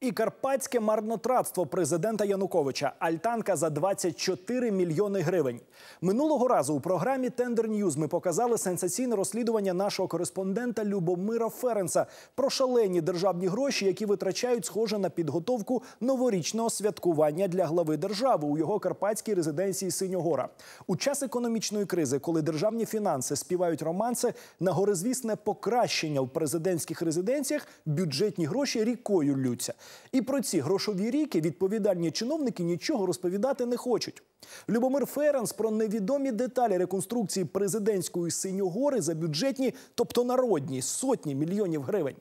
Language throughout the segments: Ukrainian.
І карпатське марнотратство президента Януковича Альтанка за 24 мільйони гривень. Минулого разу у програмі Тендер Ньюз ми показали сенсаційне розслідування нашого кореспондента Любомира Ференса про шалені державні гроші, які витрачають схоже на підготовку новорічного святкування для глави держави у його карпатській резиденції Синьогора. У час економічної кризи, коли державні фінанси співають романси, на горизвісне покращення в президентських резиденціях бюджетні гроші рікою лються. І про ці грошові ріки відповідальні чиновники нічого розповідати не хочуть. Любомир Ференс про невідомі деталі реконструкції президентської синьогори за бюджетні, тобто народні, сотні мільйонів гривень.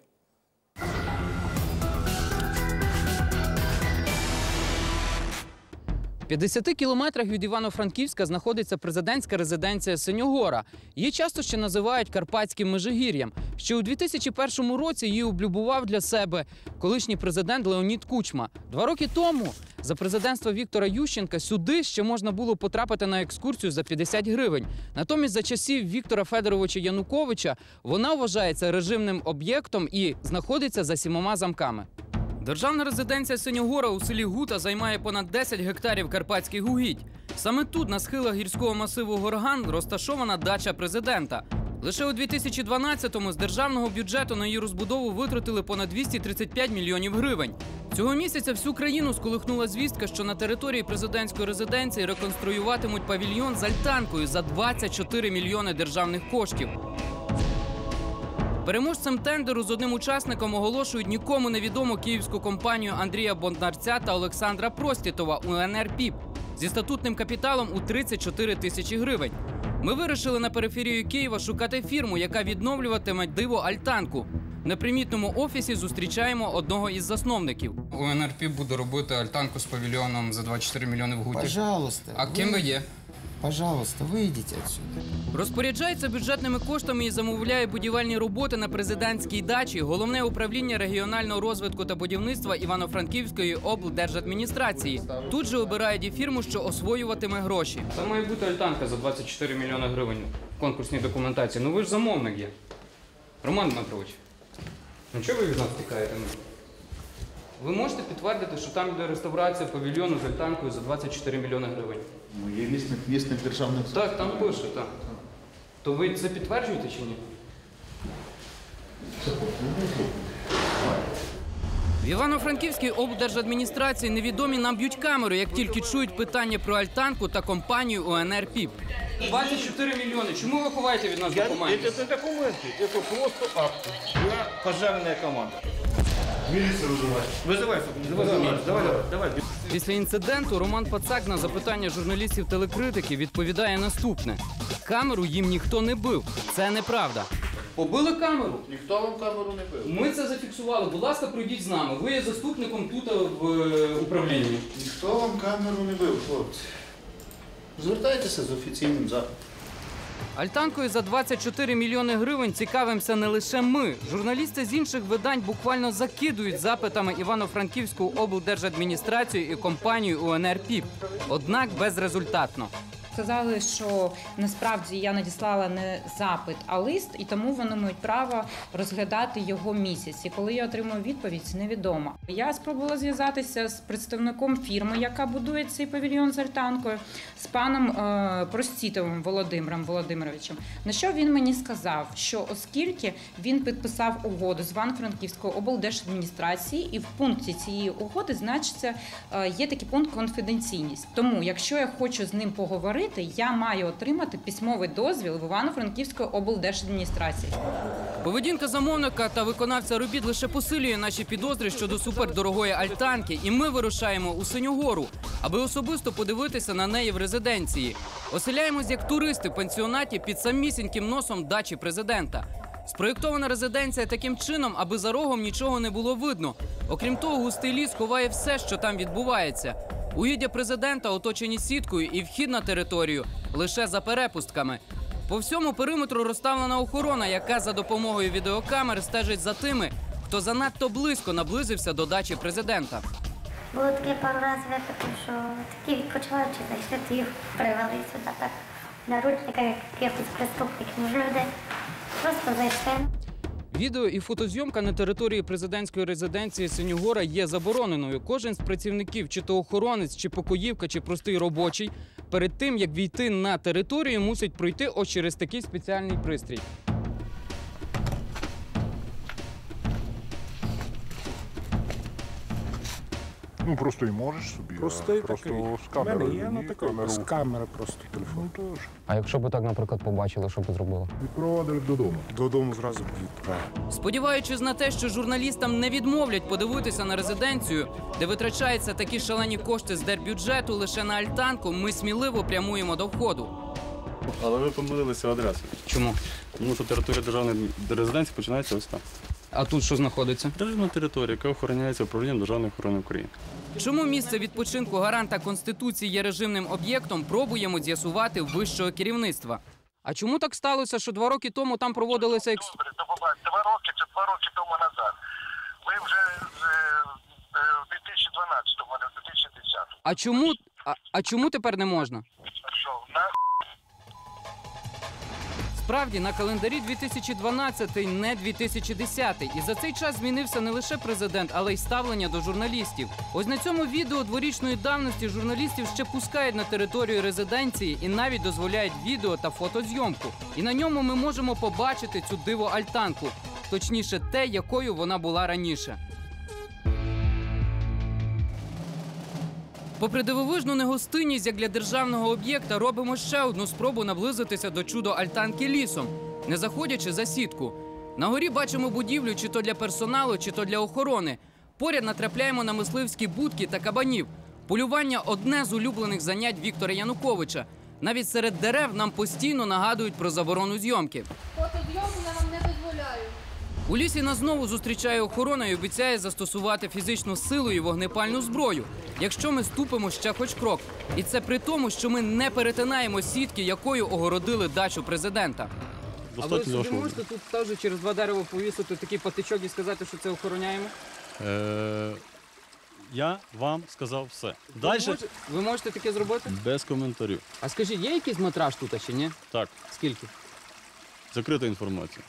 50 кілометрах від Івано-Франківська знаходиться президентська резиденція Синьогора. Її часто ще називають Карпатським Межигір'ям. Ще у 2001 році її облюбував для себе колишній президент Леонід Кучма. Два роки тому за президентства Віктора Ющенка сюди ще можна було потрапити на екскурсію за 50 гривень. Натомість за часів Віктора Федоровича Януковича вона вважається режимним об'єктом і знаходиться за сімома замками. Державна резиденція Синьогора у селі Гута займає понад 10 гектарів карпатських угідь. Саме тут, на схилах гірського масиву Горган, розташована дача президента. Лише у 2012-му з державного бюджету на її розбудову витратили понад 235 мільйонів гривень. Цього місяця всю країну сколихнула звістка, що на території президентської резиденції реконструюватимуть павільйон з альтанкою за 24 мільйони державних коштів. Переможцем тендеру з одним учасником оголошують нікому невідому київську компанію Андрія Бондарця та Олександра Простітова УНР ПІП зі статутним капіталом у 34 тисячі гривень. Ми вирішили на периферію Києва шукати фірму, яка відновлюватиме диво Альтанку. В непримітному офісі зустрічаємо одного із засновників. УНР ПІП буде робити Альтанку з павільйоном за 24 мільйони в Гуті. Пожалуйста. А ким ви є? Пожалуйста, выйдите отсюда. Розпоряджається бюджетними коштами і замовляє будівельні роботи на президентській дачі головне управління регіонального розвитку та будівництва Івано-Франківської облдержадміністрації. Тут же обирають і фірму, що освоюватиме гроші. Це має бути альтанка за 24 мільйони гривень в конкурсній документації. Ну ви ж замовник є. Роман Дмитрович, ну чого ви від нас тікаєте? Ви можете підтвердити, що там йде реставрація павільйону з альтанкою за 24 мільйони гривень? Ну, є місник, місник державних Так, там пише, так. То ви це підтверджуєте чи ні? В Івано-Франківській облдержадміністрації невідомі нам б'ють камеру, як тільки чують питання про альтанку та компанію УНР ПІП. 24 мільйони. Чому ви ховаєте від нас документи? Это не документы, это просто акт. Я пожарная команда. Милицию вызывай. Вызывай, вызывай, давай, давай, давай. Після інциденту Роман Пацак на запитання журналістів телекритики відповідає наступне: камеру їм ніхто не бив. Це неправда. Побили камеру. Ніхто вам камеру не бив. Ми це зафіксували. Будь ласка, пройдіть з нами. Ви є заступником тут в е, управлінні. Ніхто вам камеру не бив, хлопці. Звертайтеся з офіційним запитом. Альтанкою за 24 мільйони гривень цікавимося не лише ми. Журналісти з інших видань буквально закидують запитами Івано-Франківську облдержадміністрацію і компанію УНР ПІП. Однак безрезультатно. Сказали, що насправді я надіслала не запит, а лист, і тому вони мають право розглядати його місяць. І коли я отримую відповідь, невідомо. Я спробувала зв'язатися з представником фірми, яка будує цей павільйон з альтанкою, з паном е, Простітовим Володимиром Володимировичем. На що він мені сказав, що оскільки він підписав угоду з Івано-Франківською облдержадміністрації, і в пункті цієї угоди значиться е, є такий пункт конфіденційність. Тому, якщо я хочу з ним поговорити, я маю отримати письмовий дозвіл в Івано-Франківської облдержадміністрації. Поведінка замовника та виконавця робіт лише посилює наші підозри щодо супердорогої альтанки, і ми вирушаємо у Синьогору, аби особисто подивитися на неї в резиденції. Оселяємось як туристи в пансіонаті під самісіньким носом дачі президента. Спроєктована резиденція таким чином, аби за рогом нічого не було видно. Окрім того, густий ліс ховає все, що там відбувається. Угіддя президента оточені сіткою і вхід на територію лише за перепустками. По всьому периметру розставлена охорона, яка за допомогою відеокамер стежить за тими, хто занадто близько наблизився до дачі президента. Було таке пару разів що такі відпочиваючі зайшли, то їх привели сюди так наручниками, як якихось преступників. Люди просто зайшли. Відео і фотозйомка на території президентської резиденції Синьогора є забороненою. Кожен з працівників, чи то охоронець, чи покоївка, чи простий робочий, перед тим як війти на територію, мусить пройти ось через такий спеціальний пристрій. Ну просто і можеш собі. а Простий просто такий. з У камери. мене є на і такий, камеру. з камери просто телефон. Ну тож. А якщо б так, наприклад, побачили, що б зробили? Відпровадили додому. Додому зразу відправили. Сподіваючись на те, що журналістам не відмовлять подивитися на резиденцію, де витрачаються такі шалені кошти з держбюджету лише на альтанку, ми сміливо прямуємо до входу. Але ви помилилися адресою. Чому? Тому що територія державної резиденції починається ось там. А тут що знаходиться? Державна територія, яка охороняється управлінням державної охорони України. Чому місце відпочинку гаранта конституції є режимним об'єктом? Пробуємо з'ясувати вищого керівництва. А чому так сталося, що два роки тому там проводилися екс... Два роки це два роки тому назад. Ви вже е, е, в 2012-му, а не в 2010-му. А чому а, а чому тепер не можна? Справді на календарі 2012, не 2010. І за цей час змінився не лише президент, але й ставлення до журналістів. Ось на цьому відео дворічної давності журналістів ще пускають на територію резиденції і навіть дозволяють відео та фотозйомку. І на ньому ми можемо побачити цю диво альтанку, точніше, те, якою вона була раніше. Попри дивовижну негостинність як для державного об'єкта, робимо ще одну спробу наблизитися до чудо альтанки лісом, не заходячи за сітку. На горі бачимо будівлю чи то для персоналу, чи то для охорони. Поряд натрапляємо на мисливські будки та кабанів. Полювання одне з улюблених занять Віктора Януковича. Навіть серед дерев нам постійно нагадують про заборону зйомки. Я вам не дозволяю. У лісі нас знову зустрічає охорона і обіцяє застосувати фізичну силу і вогнепальну зброю, якщо ми ступимо ще хоч крок. І це при тому, що ми не перетинаємо сітки, якою огородили дачу президента. Достатньо вашого. тут теж через два дерева повісити такий патичок і сказати, що це охороняємо? Е, я вам сказав все. Далі Ви, можете, ви можете таке зробити? без коментарів. А скажіть, є якийсь метраж тут чи ні? Так, Скільки? закрита інформація.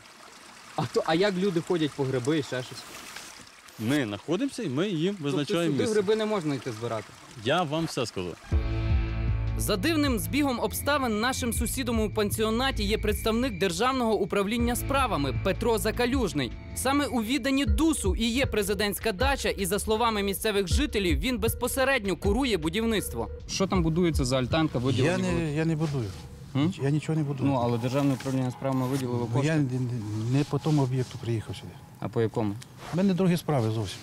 А то а як люди ходять по гриби і ще щось? Ми знаходимося і ми їм тобто визначаємо сюди місце. гриби не можна йти збирати. Я вам все сказав. За дивним збігом обставин нашим сусідом у пансіонаті є представник державного управління справами Петро Закалюжний. Саме у відданні ДУСу і є президентська дача, і за словами місцевих жителів, він безпосередньо курує будівництво. Що там будується за альтанка? Я не, я не будую. М? Я нічого не будую. Ну але державне управління справами виділило Бо я не, не по тому об'єкту приїхав сюди. А по якому? У мене другі справи зовсім.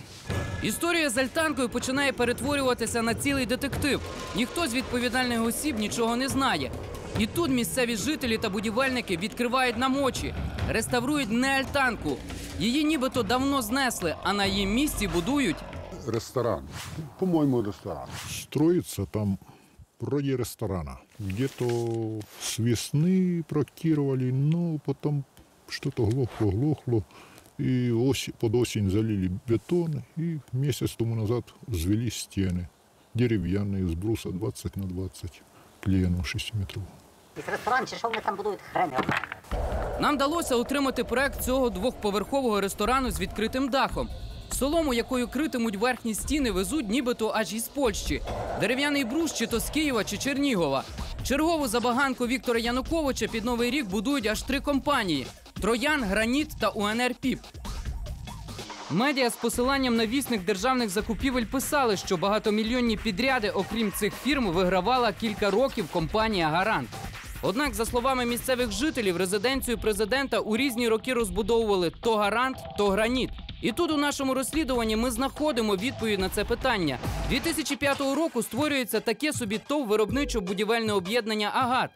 Історія з альтанкою починає перетворюватися на цілий детектив. Ніхто з відповідальних осіб нічого не знає. І тут місцеві жителі та будівельники відкривають нам очі, реставрують не альтанку. Її нібито давно знесли, а на її місці будують. Ресторан. По-моему, ресторан. Строится там вроде ресторана. Где-то с весны проектировали, но потом что-то глохло-глохло. И ось- под осень залили бетон, и месяц тому назад взвели стены. Деревянные, с бруса 20 на 20, клееном 6 метров. Ресторан чи що вони там будують хрен його знає. Нам вдалося отримати проект цього двохповерхового ресторану з відкритим дахом. Солому, якою критимуть верхні стіни, везуть нібито аж із Польщі. Дерев'яний брус чи то з Києва чи Чернігова. Чергову забаганку Віктора Януковича під новий рік будують аж три компанії: Троян, Граніт та УНР Піп. Медіа з посиланням на вісник державних закупівель писали, що багатомільйонні підряди, окрім цих фірм, вигравала кілька років компанія Гарант. Однак, за словами місцевих жителів, резиденцію президента у різні роки розбудовували то гарант, то граніт. І тут у нашому розслідуванні ми знаходимо відповідь на це питання. 2005 року створюється таке собі ТОВ виробничо-будівельне об'єднання Агат.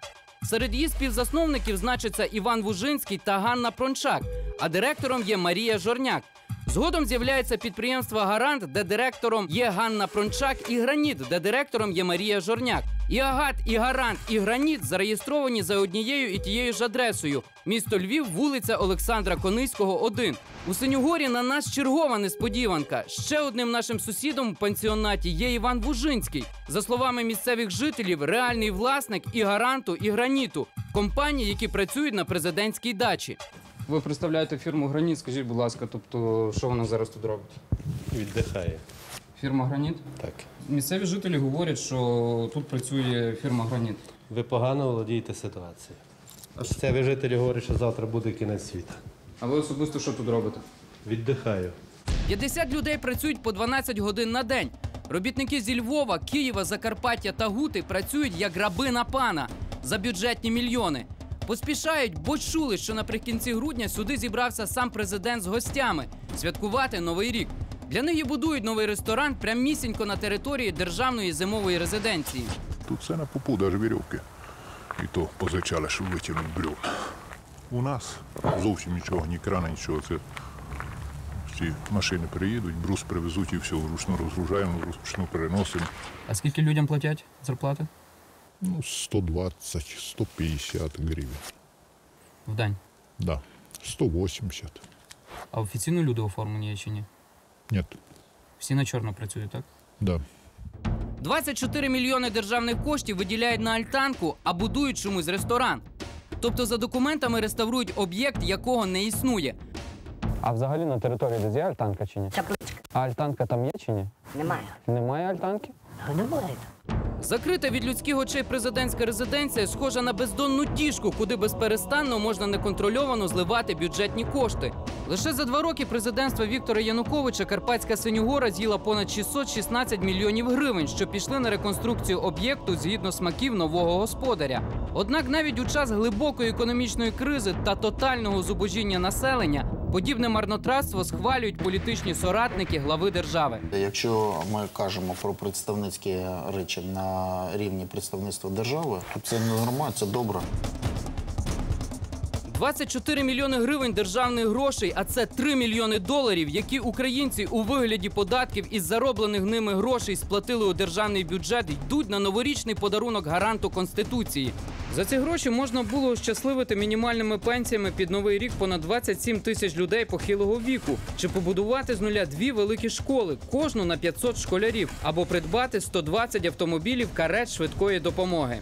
Серед її співзасновників значиться Іван Вужинський та Ганна Прончак, а директором є Марія Жорняк. Згодом з'являється підприємство Гарант, де директором є Ганна Прончак, і Граніт, де директором є Марія Жорняк. І Агат, і Гарант, і Граніт зареєстровані за однією і тією ж адресою. Місто Львів, вулиця Олександра Кониського, 1. У Синюгорі на нас чергова несподіванка. Ще одним нашим сусідом в пансіонаті є Іван Вужинський. За словами місцевих жителів, реальний власник і гаранту, і граніту компаній, які працюють на президентській дачі. Ви представляєте фірму Граніт. Скажіть, будь ласка, тобто, що вона зараз тут робить? Віддихає. Фірма Граніт? Так. Місцеві жителі говорять, що тут працює фірма Граніт. Ви погано володієте ситуацією. Місцеві жителі говорять, що завтра буде кінець світу. А ви особисто що тут робите? Віддихаю. 50 людей працюють по 12 годин на день. Робітники зі Львова, Києва, Закарпаття та Гути працюють як раби на пана за бюджетні мільйони. Поспішають, бо чули, що наприкінці грудня сюди зібрався сам президент з гостями святкувати новий рік. Для них і будують новий ресторан прямісінько на території державної зимової резиденції. Тут все на попу, навіть вірьовки. І то позичали, щоб витягнути бревна. У нас зовсім нічого, ні крана, нічого. Це всі машини приїдуть, брус привезуть і все, вручну розгружаємо, вручну переносимо. А скільки людям платять зарплати? Ну, 120-150 гривень. В день. Да. 180. А офіційно люди оформлені є чи ні? Ні. Всі на чорно працюють, так? Да. 24 мільйони державних коштів виділяють на альтанку, а будують чомусь ресторан. Тобто за документами реставрують об'єкт, якого не існує. А взагалі на території десь є альтанка чи ні? А альтанка там є чи ні? Немає. Немає альтанки? Немає. Закрита від людських очей президентська резиденція схожа на бездонну діжку, куди безперестанно можна неконтрольовано зливати бюджетні кошти. Лише за два роки президентства Віктора Януковича Карпатська Синюгора з'їла понад 616 мільйонів гривень, що пішли на реконструкцію об'єкту згідно смаків нового господаря. Однак навіть у час глибокої економічної кризи та тотального зубожіння населення подібне марнотратство схвалюють політичні соратники глави держави. Якщо ми кажемо про представницькі речі на рівні представництва держави, то це не нормально, це добре. 24 мільйони гривень державних грошей, а це 3 мільйони доларів, які українці у вигляді податків із зароблених ними грошей сплатили у державний бюджет, йдуть на новорічний подарунок гаранту конституції. За ці гроші можна було щасливити мінімальними пенсіями під новий рік понад 27 тисяч людей похилого віку, чи побудувати з нуля дві великі школи, кожну на 500 школярів, або придбати 120 автомобілів карет швидкої допомоги.